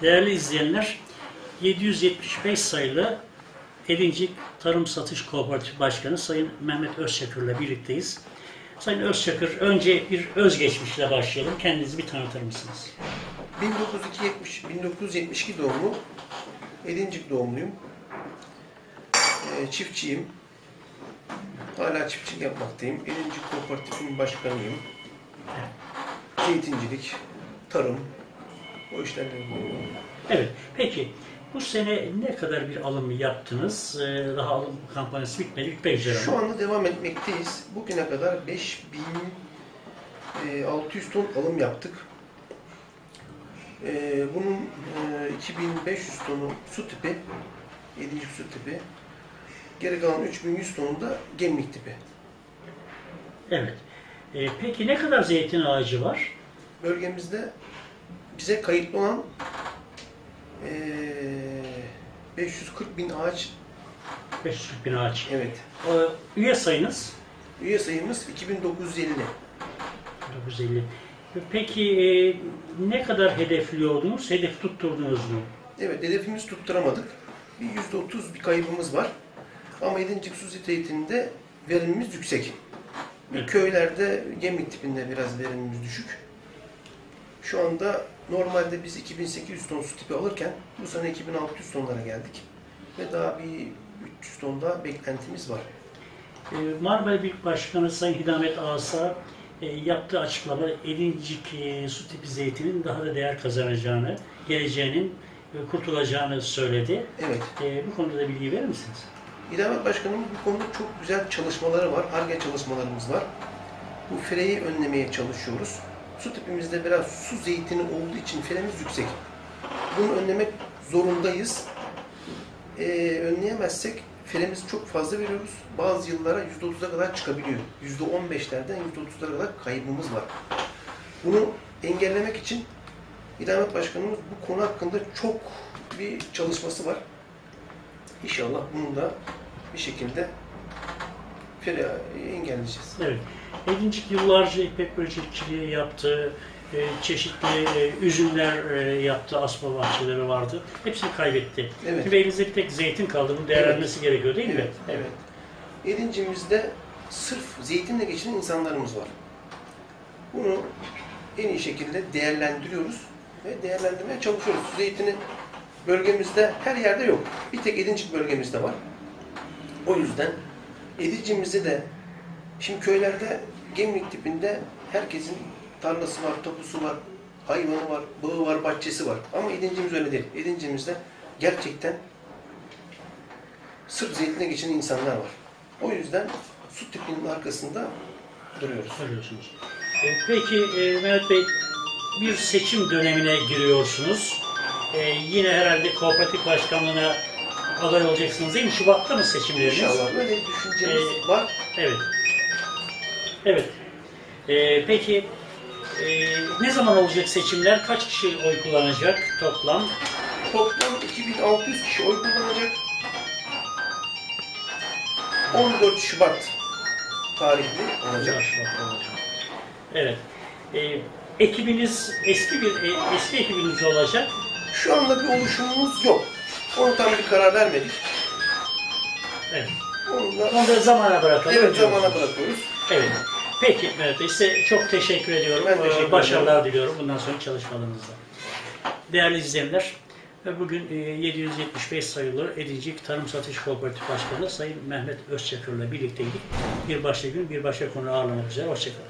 Değerli izleyenler, 775 sayılı Edincik Tarım Satış Kooperatif Başkanı Sayın Mehmet Özçakır'la birlikteyiz. Sayın Özçakır, önce bir özgeçmişle başlayalım. Kendinizi bir tanıtır mısınız? 1970, 1972 doğumlu, Edincik doğumluyum. Ee, çiftçiyim. Hala çiftçilik yapmaktayım. Edincik Kooperatif'in başkanıyım. Zeytincilik, tarım, o işlerle ilgileniyorum. Evet, peki bu sene ne kadar bir alım yaptınız? Ee, Daha alım kampanyası bitmedi, bitmek üzere Şu anda devam etmekteyiz. Bugüne kadar 5600 ton alım yaptık. Ee, bunun e, 2500 tonu su tipi, 7. su tipi. Geri kalan 3100 tonu da gemlik tipi. Evet. Ee, Peki ne kadar zeytin ağacı var? Bölgemizde bize kayıtlı olan e, 540 bin ağaç, 540 bin ağaç. evet. Ee, Üye sayınız? Üye sayımız 2950. 950. Peki e, ne kadar hedefliyordunuz? Hedef tutturdunuz mu? Evet, hedefimizi tutturamadık. Bir yüzde otuz bir kaybımız var. Ama Edincik su zeytininde verimimiz yüksek. Evet. Köylerde gemlik tipinde biraz verimimiz düşük. Şu anda normalde biz 2800 ton su tipi alırken bu sene 2600 tonlara geldik. Ve daha bir 300 ton daha beklentimiz var. Ee, Marmara Büyük Başkanı Sayın Hidamet Asa e, yaptığı açıklama Edincik e, su tipi zeytinin daha da değer kazanacağını, geleceğinin e, kurtulacağını söyledi. Evet, E, Bu konuda da bilgi verir misiniz? İlahmet Başkanımız bu konuda çok güzel çalışmaları var. ARGE çalışmalarımız var. Bu fireyi önlemeye çalışıyoruz. Su tipimizde biraz su zeytini olduğu için firemiz yüksek. Bunu önlemek zorundayız. Ee, önleyemezsek firemizi çok fazla veriyoruz. Bazı yıllara %30'a kadar çıkabiliyor. %15'lerden %30'lara kadar kaybımız var. Bunu engellemek için İlahmet Başkanımız bu konu hakkında çok bir çalışması var. İnşallah bunu da bir şekilde fire engelleyeceğiz. Evet. Edincik yıllarca ipek böcekçiliği yaptı, e, çeşitli e, üzümler e, yaptı, asma bahçeleri vardı. Hepsini kaybetti. Evet. Şimdi elinizde bir tek zeytin kaldı. Bunun değerlenmesi gerekiyor değil mi? Evet, evet. Edincimizde sırf zeytinle geçinen insanlarımız var. Bunu en iyi şekilde değerlendiriyoruz ve değerlendirmeye çalışıyoruz. Zeytini bölgemizde her yerde yok. Bir tek Edincik bölgemizde var. O yüzden Edincimizde de şimdi köylerde gemlik tipinde herkesin tarlası var, tapusu var, hayvanı var, bağı var, bahçesi var. Ama Edincimiz öyle değil. Edincimizde gerçekten sırf zeytine geçen insanlar var. O yüzden su tipinin arkasında duruyoruz. Söylüyorsunuz. E, Peki e, Mehmet Bey, bir seçim dönemine giriyorsunuz. E, yine herhalde kooperatif başkanlığına aday olacaksınız değil mi? Şubat'ta mı seçimleriniz? İnşallah böyle bir düşüncemiz Ee, var. Evet. Evet. E, peki e, ne zaman olacak seçimler? Kaç kişi oy kullanacak toplam? Toplam 2600 kişi oy kullanacak. 14 Şubat tarihli olacak. Şubat'ta olacak. Evet. E, ekibiniz eski bir e, eski ekibiniz olacak. Şu anda bir oluşumumuz yok. Onu karar vermedik. Evet. Onu da zamana bırakalım. evet zamana bırakıyoruz. Evet. Peki Mehmet Bey size çok teşekkür ediyorum. Ben teşekkür Ee, Başarılar diliyorum bundan sonra çalışmalarınızda. Değerli izleyenler, ve bugün e, 775 sayılı Edincik Tarım Satış Kooperatif Başkanı Sayın Mehmet Özçakır'la birlikteydik. Bir başka gün bir başka konu ağırlamak üzere. Hoşçakalın.